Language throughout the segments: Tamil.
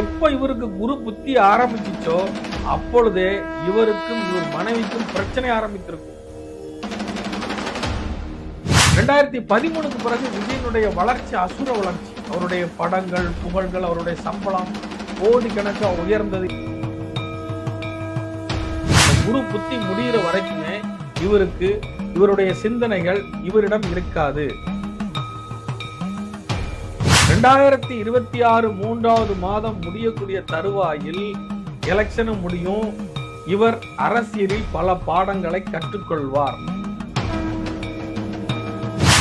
எப்ப இவருக்கு குரு புத்தி ஆரம்பிச்சிச்சோ அப்பொழுதே இவருக்கும் இவர் மனைவிக்கும் பிரச்சனை ஆரம்பித்திருக்கும். ரெண்டாயிரத்தி பதிமூணுக்கு பிறகு விஜயனுடைய வளர்ச்சி அசுர வளர்ச்சி. அவருடைய படங்கள் புகழ்கள் அவருடைய சம்பளம் கோடிக்கணக்காக உயர்ந்தது. குரு புத்தி முடிகிற வரைக்குமே இவருக்கு இவருடைய சிந்தனைகள் இவரிடம் இருக்காது. ரெண்டாயிரத்தி இருபத்தி ஆறு மூன்றாவது மாதம் முடியக்கூடிய தருவாயில் எலெக்ஷனும் முடியும். இவர் அரசியலில் பல பாடங்களை கற்றுக்கொள்வார்.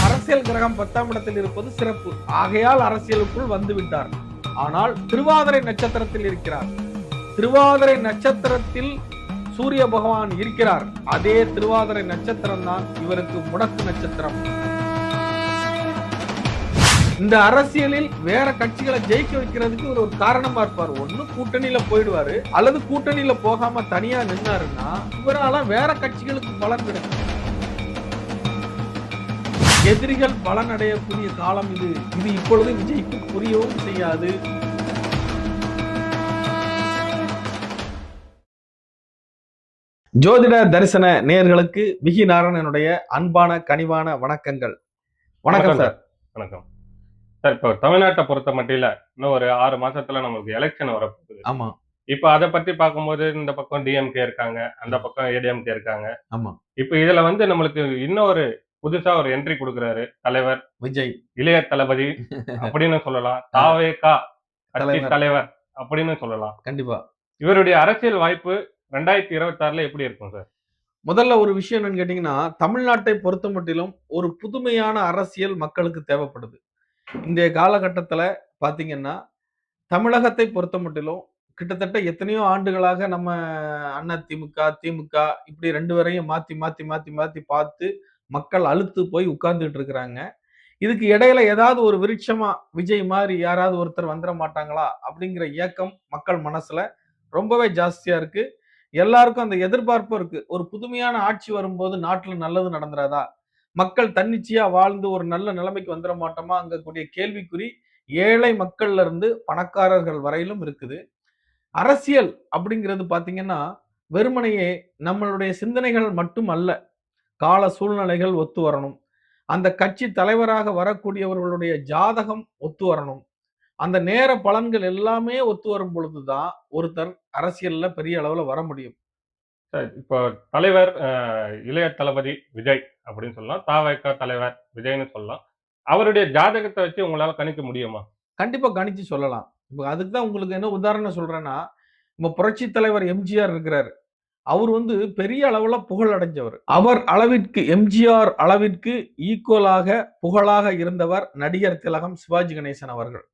அரசியல் கிரகம் பத்தாம் இடத்தில் இருப்பது சிறப்பு. ஆகையால் அரசியலுக்குள் வந்து விட்டார் ஆனால் திருவாதிரை நட்சத்திரத்தில் இருக்கிறார். திருவாதிரை நட்சத்திரத்தில் சூரிய பகவான் இருக்கிறார். அதே திருவாதிரை நட்சத்திரம் தான் இவருக்கு முடக்கு நட்சத்திரம். இந்த அரசியலில் வேற கட்சிகளை ஜெயிக்க வைக்கிறதுக்கு ஒரு ஒரு காரணமா இருப்பார். ஒண்ணு கூட்டணியில போயிடுவாரு. அல்லது கூட்டணியில போகாம தனியா நின்னாருன்னா இவரால வேற கட்சிகளுக்கு பலன் கிடைக்கும். எதிரிகள் பலன் அடையக்கூடிய காலம் இது. இது இப்பொழுது விஜய்க்கு புரியவும் செய்யாது. ஜோதிட தரிசன நேயர்களுக்கு விகி நாராயணனுடைய அன்பான கனிவான வணக்கங்கள். வணக்கம் சார். வணக்கம். சார் இப்போ தமிழ்நாட்டை பொறுத்த மட்டில இன்னும் ஒரு ஆறு மாசத்துல நமக்கு எலெக்ஷன் வரப்போகுது. ஆமா. இப்போ அதை பத்தி பார்க்கும்போது இந்த பக்கம் டிஎம்கே இருக்காங்க அந்த பக்கம் ஏடிஎம்கே இருக்காங்க. ஆமா. இப்போ இதுல வந்து நம்மளுக்கு இன்னொரு புதுசா ஒரு என்ட்ரி கொடுக்குறாரு தலைவர். விஜய். இளைய தளபதி அப்படின்னு சொல்லலாம். தாவேகா கட்சி தலைவர். தலைவர் அப்படின்னு சொல்லலாம். கண்டிப்பா. இவருடைய அரசியல் வாய்ப்பு ரெண்டாயிரத்தி இருபத்தி ஆறுல எப்படி இருக்கும் சார்? முதல்ல ஒரு விஷயம் என்னன்னு கேட்டீங்கன்னா தமிழ்நாட்டை பொறுத்த மட்டிலும் ஒரு புதுமையான அரசியல் மக்களுக்கு தேவைப்படுது. இந்திய காலகட்டத்தில் பார்த்தீங்கன்னா தமிழகத்தை பொறுத்த மட்டிலும் கிட்டத்தட்ட எத்தனையோ ஆண்டுகளாக நம்ம அண்ணா திமுக திமுக இப்படி ரெண்டு வரையும் மாற்றி மாற்றி மாற்றி மாற்றி பார்த்து மக்கள் அழுத்து போய் உட்கார்ந்துட்டு இருக்கிறாங்க. இதுக்கு இடையில ஏதாவது ஒரு விருட்சமா விஜய் மாதிரி யாராவது ஒருத்தர் வந்துட மாட்டாங்களா? அப்படிங்கிற இயக்கம் மக்கள் மனசுல ரொம்பவே ஜாஸ்தியா இருக்கு. எல்லாருக்கும் அந்த எதிர்பார்ப்பு இருக்கு. ஒரு புதுமையான ஆட்சி வரும்போது நாட்டில் நல்லது நடந்துராதா? மக்கள் தன்னிச்சையா வாழ்ந்து ஒரு நல்ல நிலைமைக்கு வந்துட மாட்டோமா அங்கக்கூடிய கேள்விக்குறி ஏழை மக்கள்ல இருந்து பணக்காரர்கள் வரையிலும் இருக்குது. அரசியல் அப்படிங்கிறது பார்த்தீங்கன்னா வெறுமனையே நம்மளுடைய சிந்தனைகள் மட்டும் அல்ல. கால சூழ்நிலைகள் ஒத்து வரணும். அந்த கட்சி தலைவராக வரக்கூடியவர்களுடைய ஜாதகம் ஒத்து வரணும். அந்த நேர பலன்கள் எல்லாமே ஒத்து வரும் பொழுதுதான் ஒருத்தர் அரசியல்ல பெரிய அளவில் வர முடியும். சார் இப்போ தலைவர் இளைய தளபதி விஜய் அப்படின்னு சொல்லலாம். தாவக தலைவர் விஜய்னு சொல்லலாம். அவருடைய ஜாதகத்தை வச்சு உங்களால் கணிக்க முடியுமா? கண்டிப்பாக கணிச்சு சொல்லலாம். இப்போ அதுக்கு தான் உங்களுக்கு என்ன உதாரணம் சொல்றேன்னா இப்போ புரட்சி தலைவர் எம்ஜிஆர் இருக்கிறார். அவர் வந்து பெரிய அளவில் புகழ் அடைஞ்சவர். அவர் அளவிற்கு எம்ஜிஆர் அளவிற்கு ஈக்குவலாக புகழாக இருந்தவர் நடிகர் திலகம் சிவாஜி கணேசன் அவர்கள்.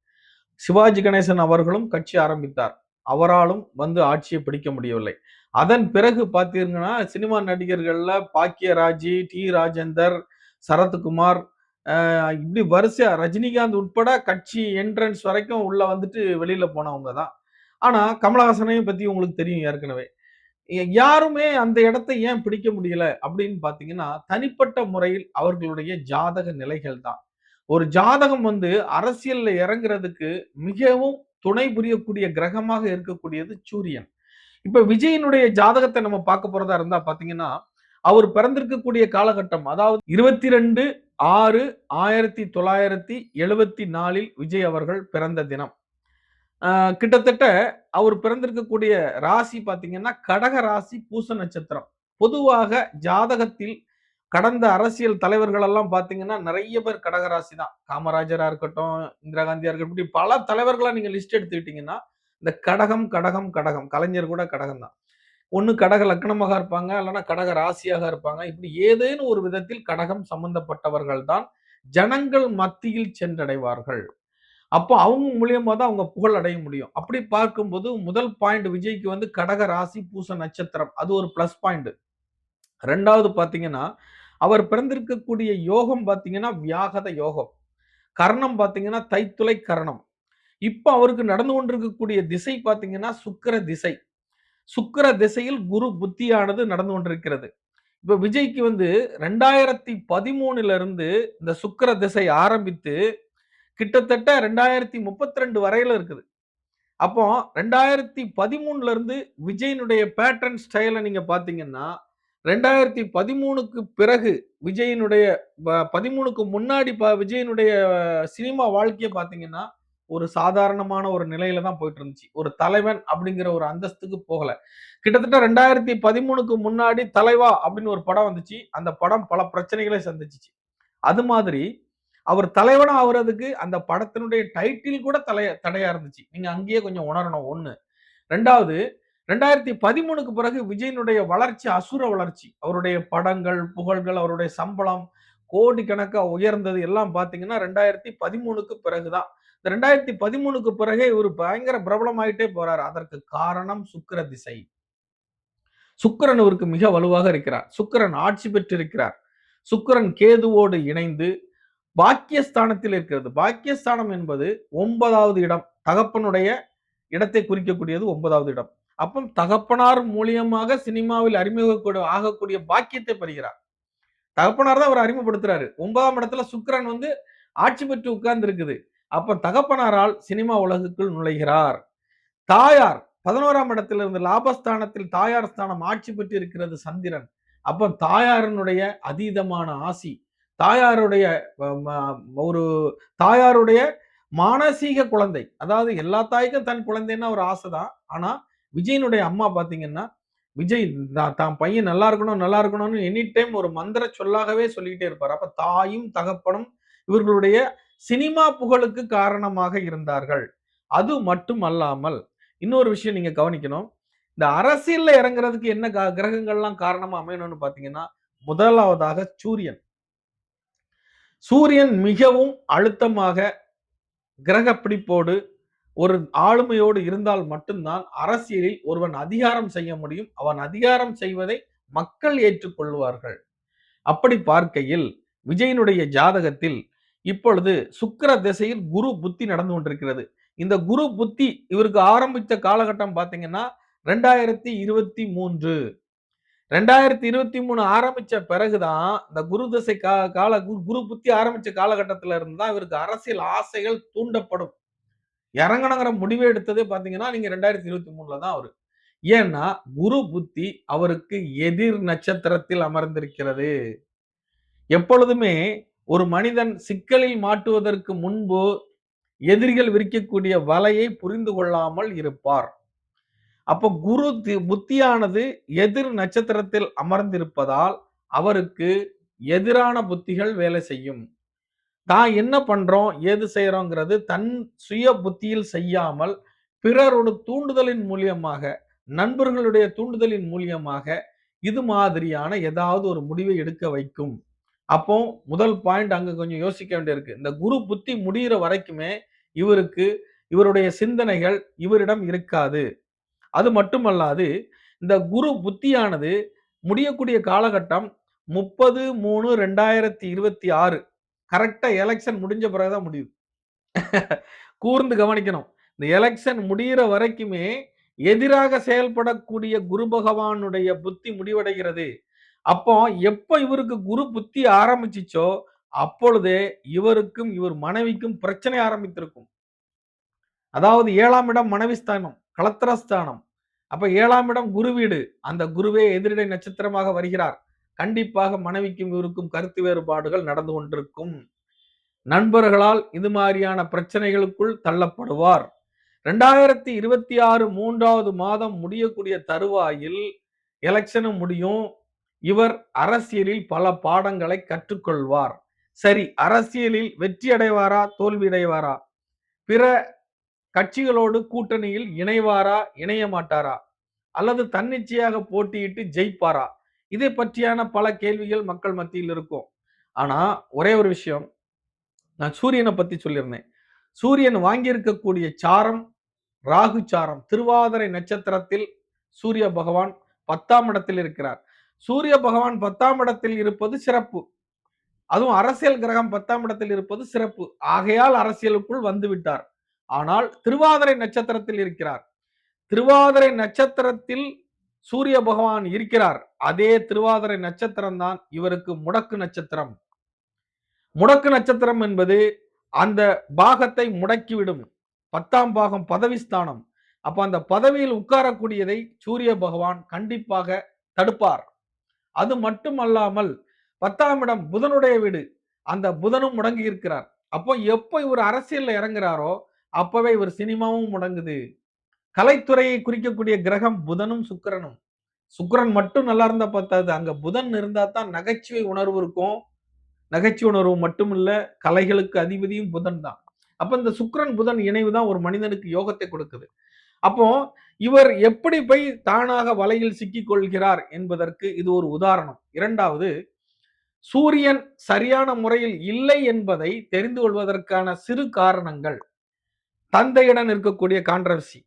சிவாஜி கணேசன் அவர்களும் கட்சி ஆரம்பித்தார். அவராலும் வந்து ஆட்சியை பிடிக்க முடியவில்லை. அதன் பிறகு பார்த்தீங்கன்னா சினிமா நடிகர்களில் பாக்கியராஜ் டி. ராஜேந்தர் சரத்குமார் இப்படி வரிசையா ரஜினிகாந்த் உட்பட கட்சி என்ட்ரன்ஸ் வரைக்கும் உள்ள வந்துட்டு வெளியில போனவங்க தான். ஆனா கமலஹாசனையும் பத்தி உங்களுக்கு தெரியும் ஏற்கனவே. யாருமே அந்த இடத்த ஏன் பிடிக்க முடியல அப்படின்னு பாத்தீங்கன்னா தனிப்பட்ட முறையில் அவர்களுடைய ஜாதக நிலைகள் தான். ஒரு ஜாதகம் வந்து அரசியல்ல இறங்குறதுக்கு மிகவும் துணை புரியக்கூடிய கிரகமாக இருக்கக்கூடியது சூரியன். இப்ப விஜயனுடைய ஜாதகத்தை நம்ம பார்க்க போறதா இருந்தா பாத்தீங்கன்னா அவர் பிறந்திருக்கக்கூடிய காலகட்டம் அதாவது இருபத்தி ரெண்டு ஆறு ஆயிரத்தி தொள்ளாயிரத்தி எழுபத்தி நாலில் விஜய் அவர்கள் பிறந்த தினம். கிட்டத்தட்ட அவர் பிறந்திருக்கக்கூடிய ராசி பாத்தீங்கன்னா கடக ராசி பூச நட்சத்திரம். பொதுவாக ஜாதகத்தில் கடந்த அரசியல் தலைவர்கள் எல்லாம் நிறைய பேர் கடகராசி தான். காமராஜரா இருக்கட்டும் இந்திரா காந்தியா இருக்கட்டும் இப்படி பல தலைவர்களா நீங்க லிஸ்ட் எடுத்துக்கிட்டீங்கன்னா இந்த கடகம் கடகம் கடகம். கலைஞர் கூட கடகம் தான். ஒன்று கடக லக்னமாக இருப்பாங்க இல்லைன்னா கடக ராசியாக இருப்பாங்க. இப்படி ஏதேனும் ஒரு விதத்தில் கடகம் சம்பந்தப்பட்டவர்கள் தான் ஜனங்கள் மத்தியில் சென்றடைவார்கள். அப்போ அவங்க மூலியமாக தான் அவங்க புகழ் அடைய முடியும். அப்படி பார்க்கும்போது முதல் பாயிண்ட் விஜய்க்கு வந்து கடக ராசி பூச நட்சத்திரம். அது ஒரு ப்ளஸ் பாயிண்ட் ரெண்டாவது பார்த்தீங்கன்னா அவர் பிறந்திருக்கக்கூடிய யோகம் பார்த்தீங்கன்னா வியாகத யோகம். கர்ணம் பார்த்தீங்கன்னா தைத்துளை கரணம். இப்போ அவருக்கு நடந்து கொண்டிருக்கக்கூடிய திசை பார்த்தீங்கன்னா சுக்கர திசை. சுக்கர திசையில் குரு புத்தியானது நடந்து கொண்டிருக்கிறது. இப்போ விஜய்க்கு வந்து ரெண்டாயிரத்தி பதிமூணுல இருந்து இந்த சுக்கிர திசை ஆரம்பித்து கிட்டத்தட்ட ரெண்டாயிரத்தி முப்பத்தி ரெண்டு வரையில இருக்குது. அப்போ ரெண்டாயிரத்தி பதிமூணுல இருந்து விஜயனுடைய பேட்டர்ன் ஸ்டைலை நீங்க பாத்தீங்கன்னா ரெண்டாயிரத்தி பதிமூணுக்கு பிறகு விஜயனுடைய ப- பதிமூணுக்கு முன்னாடி ப- விஜயனுடைய சினிமா வாழ்க்கையை பார்த்தீங்கன்னா ஒரு சாதாரணமான ஒரு நிலையில தான் போயிட்டு இருந்துச்சு ஒரு தலைவன் அப்படிங்கிற ஒரு அந்தஸ்துக்கு போகல. கிட்டத்தட்ட ரெண்டாயிரத்தி பதிமூணுக்கு முன்னாடி தலைவா அப்படின்னு ஒரு படம் வந்துச்சு. அந்த படம் பல பிரச்சனைகளை சந்திச்சிச்சு. அது மாதிரி அவர் தலைவனா ஆகுறதுக்கு அந்த படத்தினுடைய டைட்டில் கூட தலை தடையா இருந்துச்சு. நீங்க அங்கேயே கொஞ்சம் உணரணும். ஒண்ணு. ரெண்டாவது ரெண்டாயிரத்தி பதிமூணுக்கு பிறகு விஜயனுடைய வளர்ச்சி அசுர வளர்ச்சி. அவருடைய படங்கள் புகழ்கள் அவருடைய சம்பளம் கோடிக்கணக்காக உயர்ந்தது எல்லாம் பார்த்தீங்கன்னா ரெண்டாயிரத்தி பதிமூணுக்கு பிறகுதான். இந்த ரெண்டாயிரத்தி பதிமூணுக்கு பிறகே இவர் பயங்கர பிரபலமாயிட்டே போறாரு. அதற்கு காரணம் சுக்கர திசை. சுக்கிரன் இவருக்கு மிக வலுவாக இருக்கிறார். சுக்கரன் ஆட்சி பெற்றிருக்கிறார். சுக்கிரன் கேதுவோடு இணைந்து பாக்கியஸ்தானத்தில் இருக்கிறது. பாக்கியஸ்தானம் என்பது ஒன்பதாவது இடம். தகப்பனுடைய இடத்தை குறிக்கக்கூடியது ஒன்பதாவது இடம். அப்போ தகப்பனார் மூலியமாக சினிமாவில் அறிமுக ஆகக்கூடிய பாக்கியத்தை பெறுகிறார். தகப்பனார் தான் அவர் அறிமுகப்படுத்துறாரு. ஒன்பதாம் இடத்துல சுக்கிரன் வந்து ஆட்சி பெற்று உட்கார்ந்து இருக்குது அப்ப தகப்பனாரால் சினிமா உலகுக்குள் நுழைகிறார். தாயார் பதினோராம் இடத்தில் இருந்து லாபஸ்தானத்தில் தாயார் ஸ்தானம் ஆட்சி பெற்று இருக்கிறது சந்திரன். அப்ப தாயாரினுடைய அதீதமான ஆசி தாயாருடைய ஒரு தாயாருடைய மானசீக குழந்தை. அதாவது எல்லா தாய்க்கும் தன் குழந்தைன்னா ஒரு ஆசைதான். ஆனா விஜயனுடைய அம்மா பாத்தீங்கன்னா விஜய் தான் தான் பையன் நல்லா இருக்கணும் நல்லா இருக்கணும்னு எனி டைம் ஒரு மந்திர சொல்லாகவே சொல்லிக்கிட்டே இருப்பார். அப்ப தாயும் தகப்பனும் இவர்களுடைய சினிமா புகழுக்கு காரணமாக இருந்தார்கள். அது மட்டும் அல்லாமல் இன்னொரு விஷயம் நீங்க கவனிக்கணும். இந்த அரசியல்ல இறங்குறதுக்கு என்ன கா- கிரகங்கள்லாம் காரணமா அமையணும்னு பாத்தீங்கன்னா முதலாவதாக சூரியன். சூரியன் மிகவும் அழுத்தமாக கிரக பிடிப்போடு ஒரு ஆளுமையோடு இருந்தால் மட்டும்தான் அரசியலில் ஒருவன் அதிகாரம் செய்ய முடியும். அவன் அதிகாரம் செய்வதை மக்கள் ஏற்றுக்கொள்வார்கள். அப்படி பார்க்கையில் விஜயனுடைய ஜாதகத்தில் இப்பொழுது சுக்கர திசையில் குரு புத்தி நடந்து கொண்டிருக்கிறது. இந்த குரு புத்தி இவருக்கு ஆரம்பித்த காலகட்டம் பார்த்தீங்கன்னா ரெண்டாயிரத்தி இருபத்தி மூன்று. ரெண்டாயிரத்தி இருபத்தி மூணு ஆரம்பிச்ச பிறகுதான் இந்த குரு திசை கா கால குரு- குரு புத்தி ஆரம்பிச்ச காலகட்டத்துல இருந்து தான் இவருக்கு அரசியல் ஆசைகள் தூண்டப்படும். இறங்கணுங்கிற முடிவு எடுத்ததே பாத்தீங்கன்னா நீங்க ரெண்டாயிரத்தி இருபத்தி மூணுல தான் அவரு. ஏன்னா குரு புத்தி அவருக்கு எதிர் நட்சத்திரத்தில் அமர்ந்திருக்கிறது. எப்பொழுதுமே ஒரு மனிதன் சிக்கலில் மாட்டுவதற்கு முன்பு எதிரிகள் விரிக்கக்கூடிய வலையை புரிந்து கொள்ளாமல் இருப்பார். அப்போ குரு தி- புத்தியானது எதிர் நட்சத்திரத்தில் அமர்ந்திருப்பதால் அவருக்கு எதிரான புத்திகள் வேலை செய்யும். தான் என்ன பண்றோம் ஏது செய்யறோங்கிறது தன் சுய புத்தியில் செய்யாமல் பிறரோட தூண்டுதலின் மூலியமாக நண்பர்களுடைய தூண்டுதலின் மூலியமாக இது மாதிரியான ஏதாவது ஒரு முடிவை எடுக்க வைக்கும். அப்போ முதல் பாயிண்ட் அங்கே கொஞ்சம் யோசிக்க வேண்டியிருக்கு. இந்த குரு புத்தி முடியிற வரைக்குமே இவருக்கு இவருடைய சிந்தனைகள் இவரிடம் இருக்காது. அது மட்டுமல்லாது இந்த குரு புத்தியானது முடியக்கூடிய காலகட்டம் முப்பது மூணு ரெண்டாயிரத்தி இருபத்தி ஆறு. கரெக்டாக எலெக்ஷன் முடிஞ்ச பிறகுதான் முடியுது கூர்ந்து கவனிக்கணும். இந்த எலெக்ஷன் முடியிற வரைக்குமே எதிராக செயல்படக்கூடிய குரு பகவானுடைய புத்தி முடிவடைகிறது. அப்போ எப்போ இவருக்கு குரு புத்தி ஆரம்பிச்சிச்சோ அப்பொழுதே இவருக்கும் இவர் மனைவிக்கும் பிரச்சனை ஆரம்பித்திருக்கும். அதாவது ஏழாம் இடம் மனைவி ஸ்தானம் களத்திரஸ்தானம் அப்ப ஏழாம் இடம் குரு வீடு. அந்த குருவே எதிரிடை நட்சத்திரமாக வருகிறார். கண்டிப்பாக மனைவிக்கும் இவருக்கும் கருத்து வேறுபாடுகள் நடந்து கொண்டிருக்கும். நண்பர்களால் இது மாதிரியான பிரச்சனைகளுக்குள் தள்ளப்படுவார். ரெண்டாயிரத்தி இருபத்தி ஆறு மூன்றாவது மாதம் முடியக்கூடிய தருவாயில் எலெக்ஷனும் முடியும். இவர் அரசியலில் பல பாடங்களை கற்றுக்கொள்வார். சரி அரசியலில் வெற்றி அடைவாரா தோல்வி அடைவாரா பிற கட்சிகளோடு கூட்டணியில் இணைவாரா இணைய மாட்டாரா? அல்லது தன்னிச்சையாக போட்டியிட்டு ஜெயிப்பாரா? இதை பற்றியான பல கேள்விகள் மக்கள் மத்தியில் இருக்கும். ஆனா ஒரே ஒரு விஷயம் நான் சூரியனை பத்தி சொல்லியிருந்தேன். சூரியன் வாங்கியிருக்கக்கூடிய சாரம் ராகு சாரம் திருவாதிரை நட்சத்திரத்தில் சூரிய பகவான் பத்தாம் இடத்தில் இருக்கிறார். சூரிய பகவான் பத்தாம் இடத்தில் இருப்பது சிறப்பு. அதுவும் அரசியல் கிரகம் பத்தாம் இடத்தில் இருப்பது சிறப்பு. ஆகையால் அரசியலுக்குள் வந்து விட்டார் ஆனால் திருவாதிரை நட்சத்திரத்தில் இருக்கிறார். திருவாதிரை நட்சத்திரத்தில் சூரிய பகவான் இருக்கிறார். அதே திருவாதிரை நட்சத்திரம் தான் இவருக்கு முடக்கு நட்சத்திரம். முடக்கு நட்சத்திரம் என்பது அந்த பாகத்தை முடக்கிவிடும். பத்தாம் பாகம் பதவிஸ்தானம் அப்ப அந்த பதவியில் உட்காரக்கூடியதை சூரிய பகவான் கண்டிப்பாக தடுப்பார். அது மட்டுமல்லாமல் பத்தாம் இடம் புதனுடைய வீடு. அந்த புதனும் முடங்கி இருக்கிறார். அப்போ எப்போ இவர் அரசியல்ல இறங்குறாரோ அப்பவே இவர் சினிமாவும் முடங்குது. கலைத்துறையை குறிக்கக்கூடிய கிரகம் புதனும் சுக்கரனும். சுக்கரன் மட்டும் நல்லா இருந்தா பத்தாது. அங்க புதன் இருந்தா தான் நகைச்சுவை உணர்வு இருக்கும். நகைச்சுவை உணர்வு மட்டும் இல்ல கலைகளுக்கு அதிபதியும் புதன் தான். அப்ப இந்த சுக்கிரன் புதன் இணைவு தான் ஒரு மனிதனுக்கு யோகத்தை கொடுக்குது. அப்போ இவர் எப்படி போய் தானாக வலையில் சிக்கிக் கொள்கிறார் என்பதற்கு இது ஒரு உதாரணம். இரண்டாவது சூரியன் சரியான முறையில் இல்லை என்பதை தெரிந்து கொள்வதற்கான சிறு காரணங்கள். தந்தையுடன் இருக்கக்கூடிய கான்ட்ரவர்சி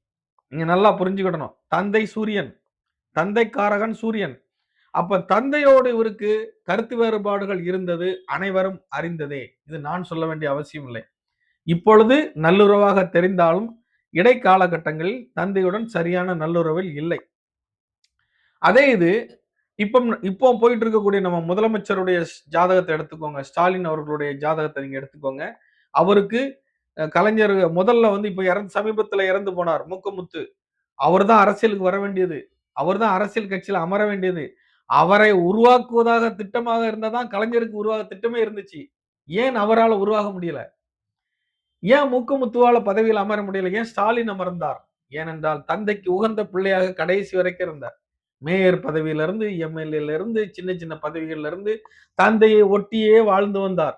நீங்க நல்லா புரிஞ்சுக்கிடணும். தந்தை சூரியன் தந்தைக்காரகன் சூரியன். அப்ப தந்தையோடு இவருக்கு கருத்து வேறுபாடுகள் இருந்தது அனைவரும் அறிந்ததே. இது நான் சொல்ல வேண்டிய அவசியம் இல்லை. இப்பொழுது நல்லுறவாக தெரிந்தாலும் இடைக்காலகட்டங்களில் தந்தையுடன் சரியான நல்லுறவில் இல்லை. அதே இது இப்போ இப்போ போயிட்டு இருக்கக்கூடிய நம்ம முதலமைச்சருடைய ஜாதகத்தை எடுத்துக்கோங்க. ஸ்டாலின் அவர்களுடைய ஜாதகத்தை நீங்க எடுத்துக்கோங்க. அவருக்கு கலைஞர் முதல்ல வந்து இப்போ இறந்து சமீபத்துல இறந்து போனார் மூக்கமுத்து. அவர் தான் அரசியலுக்கு வர வேண்டியது. அவர் தான் அரசியல் கட்சியில அமர வேண்டியது. அவரை உருவாக்குவதாக திட்டமாக இருந்தாதான் கலைஞருக்கு உருவாக திட்டமே இருந்துச்சு. ஏன் அவரால் உருவாக முடியல? ஏன் மூக்கமுத்துவால பதவியில் அமர முடியல? ஏன் ஸ்டாலின் அமர்ந்தார்? ஏனென்றால் தந்தைக்கு உகந்த பிள்ளையாக கடைசி வரைக்கும் இருந்தார். மேயர் பதவியிலிருந்து எம்எல்ஏல இருந்து சின்ன சின்ன பதவிகள்ல இருந்து தந்தையை ஒட்டியே வாழ்ந்து வந்தார்.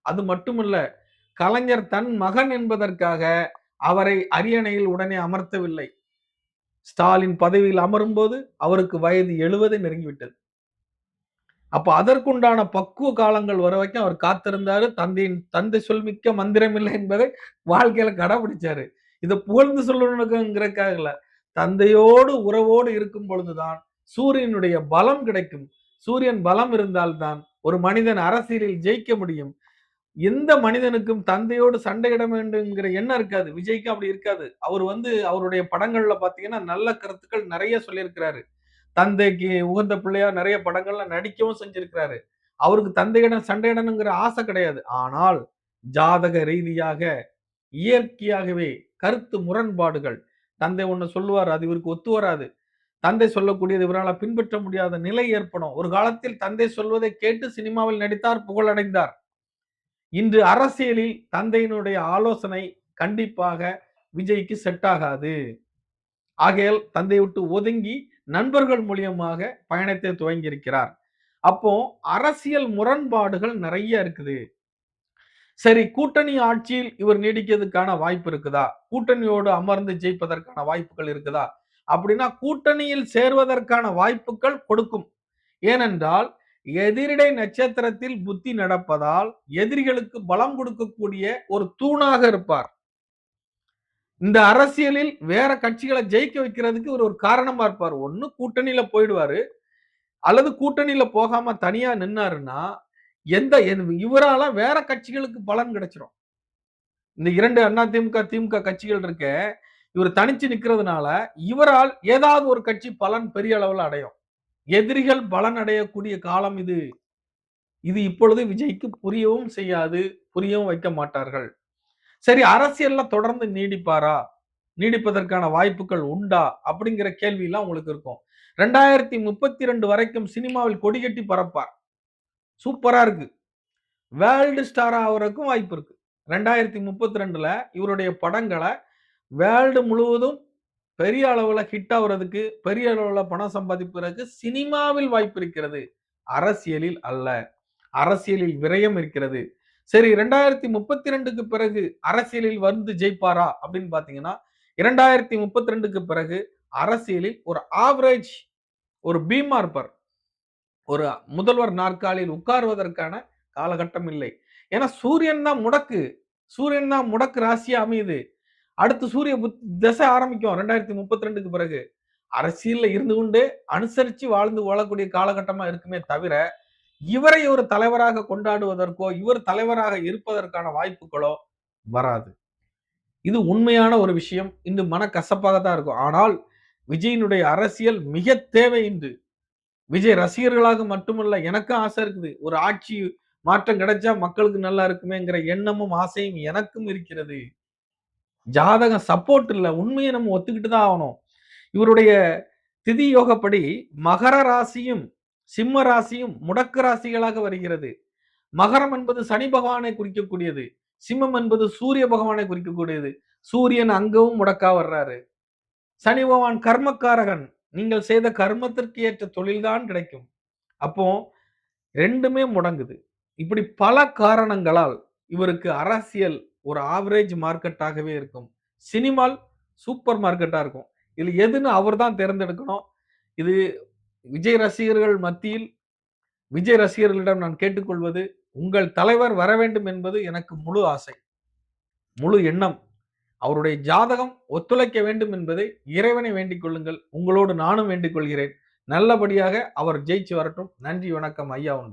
அது மட்டுமல்ல கலைஞர் தன் மகன் என்பதற்காக அவரை அரியணையில் உடனே அமர்த்தவில்லை. ஸ்டாலின் பதவியில் அமரும்போது அவருக்கு வயது எழுபது நெருங்கிவிட்டது. அப்போ அதற்குண்டான பக்குவ காலங்கள் வர வரைக்கும் அவர் காத்திருந்தாரு. தந்தையின் தந்தை சொல்மிக்க மந்திரம் இல்லை என்பதை வாழ்க்கையில கடைபிடிச்சாரு இதை புகழ்ந்து சொல்லணுங்கிறதுக்காக தந்தையோடு உறவோடு இருக்கும் பொழுதுதான் சூரியனுடைய பலம் கிடைக்கும். சூரியன் பலம் இருந்தால்தான் ஒரு மனிதன் அரசியலில் ஜெயிக்க முடியும். எந்த மனிதனுக்கும் தந்தையோடு சண்டையிட வேண்டும்ங்கிற எண்ணம் இருக்காது. விஜய்க்கு அப்படி இருக்காது. அவர் வந்து அவருடைய படங்கள்ல பாத்தீங்கன்னா நல்ல கருத்துக்கள் நிறைய சொல்லியிருக்கிறாரு. தந்தைக்கு உகந்த பிள்ளையா நிறைய படங்கள்ல நடிக்கவும் செஞ்சிருக்கிறாரு. அவருக்கு தந்தையிடம் சண்டையிடணுங்கிற ஆசை கிடையாது. ஆனால் ஜாதக ரீதியாக இயற்கையாகவே கருத்து முரண்பாடுகள். தந்தை ஒன்று சொல்லுவார் அது இவருக்கு ஒத்து வராது. தந்தை சொல்லக்கூடியது இவரால் பின்பற்ற முடியாத நிலை ஏற்படும். ஒரு காலத்தில் தந்தை சொல்வதை கேட்டு சினிமாவில் நடித்தார் புகழடைந்தார். இன்று அரசியலில் தந்தையினுடைய ஆலோசனை கண்டிப்பாக விஜய்க்கு செட் ஆகாது. ஆகையால் தந்தை விட்டு ஒதுங்கி நண்பர்கள் மூலியமாக பயணத்தை துவங்கி இருக்கிறார் அப்போ அரசியல் முரண்பாடுகள் நிறைய இருக்குது. சரி கூட்டணி ஆட்சியில் இவர் நீடிக்கிறதுக்கான வாய்ப்பு இருக்குதா? கூட்டணியோடு அமர்ந்து ஜெயிப்பதற்கான வாய்ப்புகள் இருக்குதா? அப்படின்னா கூட்டணியில் சேர்வதற்கான வாய்ப்புகள் கொடுக்கும். ஏனென்றால் எதிரிடை நட்சத்திரத்தில் புத்தி நடப்பதால் எதிரிகளுக்கு பலம் கொடுக்கக்கூடிய ஒரு தூணாக இருப்பார். இந்த அரசியலில் வேற கட்சிகளை ஜெயிக்க வைக்கிறதுக்கு இவர் ஒரு காரணமா இருப்பார். ஒண்ணு கூட்டணியில போயிடுவாரு. அல்லது கூட்டணியில போகாம தனியா நின்னாருன்னா எந்த இவரால வேற கட்சிகளுக்கு பலன் கிடைச்சிரும். இந்த இரண்டு அண்ணா திமுக திமுக கட்சிகள் இருக்க இவர் தனிச்சு நிக்கிறதுனால இவரால் ஏதாவது ஒரு கட்சி பலன் பெரிய அளவுல அடையும். எதிரிகள் பலன் அடையக்கூடிய காலம் இது. இது இப்பொழுது விஜய்க்கு புரியவும் செய்யாது புரியவும் வைக்க மாட்டார்கள். சரி அரசியல்ல தொடர்ந்து நீடிப்பாரா? நீடிப்பதற்கான வாய்ப்புகள் உண்டா? அப்படிங்கிற கேள்வியெல்லாம் உங்களுக்கு இருக்கும். ரெண்டாயிரத்தி முப்பத்தி ரெண்டு வரைக்கும் சினிமாவில் கொடிகட்டி பறப்பார். சூப்பரா இருக்கு. வேர்ல்டு ஸ்டார் ஆகுறதுக்கும் வாய்ப்பு இருக்கு. ரெண்டாயிரத்தி முப்பத்தி ரெண்டுல இவருடைய படங்களை வேர்ல்டு முழுவதும் பெரிய அளவுல ஹிட் ஆகுறதுக்கு பெரிய அளவுல பணம் சம்பாதிப்பதற்கு சினிமாவில் வாய்ப்பு இருக்கிறது. அரசியலில் அல்ல. அரசியலில் விரயம் இருக்கிறது. சரி ரெண்டாயிரத்தி முப்பத்தி ரெண்டுக்கு பிறகு அரசியலில் வந்து ஜெயிப்பாரா அப்படின்னு பாத்தீங்கன்னா இரண்டாயிரத்தி முப்பத்தி ரெண்டுக்கு பிறகு அரசியலில் ஒரு ஆவரேஜ் ஒரு பீமார்பர் ஒரு முதல்வர் நாற்காலியில் உட்காருவதற்கான காலகட்டம் இல்லை. ஏன்னா சூரியன் தான் முடக்கு. சூரியன் தான் முடக்கு ராசியா அமையுது. அடுத்து சூரிய புத் திசை ஆரம்பிக்கும் ரெண்டாயிரத்தி முப்பத்தி ரெண்டுக்கு பிறகு. அரசியல்ல இருந்து கொண்டு அனுசரிச்சு வாழ்ந்து வாழக்கூடிய காலகட்டமா இருக்குமே தவிர இவரை ஒரு தலைவராக கொண்டாடுவதற்கோ இவர் தலைவராக இருப்பதற்கான வாய்ப்புகளோ வராது. இது உண்மையான ஒரு விஷயம். இன்று மனக்கசப்பாக தான் இருக்கும். ஆனால் விஜயினுடைய அரசியல் மிக தேவை இன்று விஜய் ரசிகர்களாக மட்டுமல்ல எனக்கும் ஆசை இருக்குது. ஒரு ஆட்சி மாற்றம் கிடைச்சா மக்களுக்கு நல்லா இருக்குமேங்கிற எண்ணமும் ஆசையும் எனக்கும் இருக்கிறது. ஜாதகம் சப்போர்ட் இல்ல. உண்மையை நம்ம ஒத்துக்கிட்டு தான் ஆகணும். இவருடைய திதி யோகப்படி மகர ராசியும் சிம்ம ராசியும் முடக்கு ராசிகளாக வருகிறது. மகரம் என்பது சனி பகவானை குறிக்கக்கூடியது. சிம்மம் என்பது சூரிய பகவானை குறிக்கக்கூடியது. சூரியன் அங்கவும் முடக்கா வர்றாரு. சனி பகவான் கர்மக்காரகன். நீங்கள் செய்த கர்மத்திற்கு ஏற்ற தொழில்தான் கிடைக்கும். அப்போ ரெண்டுமே முடங்குது. இப்படி பல காரணங்களால் இவருக்கு அரசியல் ஒரு ஆவரேஜ் மார்க்கெட்டாகவே இருக்கும். சினிமால் சூப்பர் மார்க்கெட்டாக இருக்கும். இதில் எதுன்னு அவர் தான் தேர்ந்தெடுக்கணும். இது விஜய் ரசிகர்கள் மத்தியில் விஜய் ரசிகர்களிடம் நான் கேட்டுக்கொள்வது உங்கள் தலைவர் வர வேண்டும் என்பது எனக்கு முழு ஆசை முழு எண்ணம். அவருடைய ஜாதகம் ஒத்துழைக்க வேண்டும் என்பதை இறைவனை வேண்டிக் கொள்ளுங்கள். உங்களோடு நானும் வேண்டிக் கொள்கிறேன். நல்லபடியாக அவர் ஜெயிச்சு வரட்டும். நன்றி வணக்கம். ஐயா உண்டு.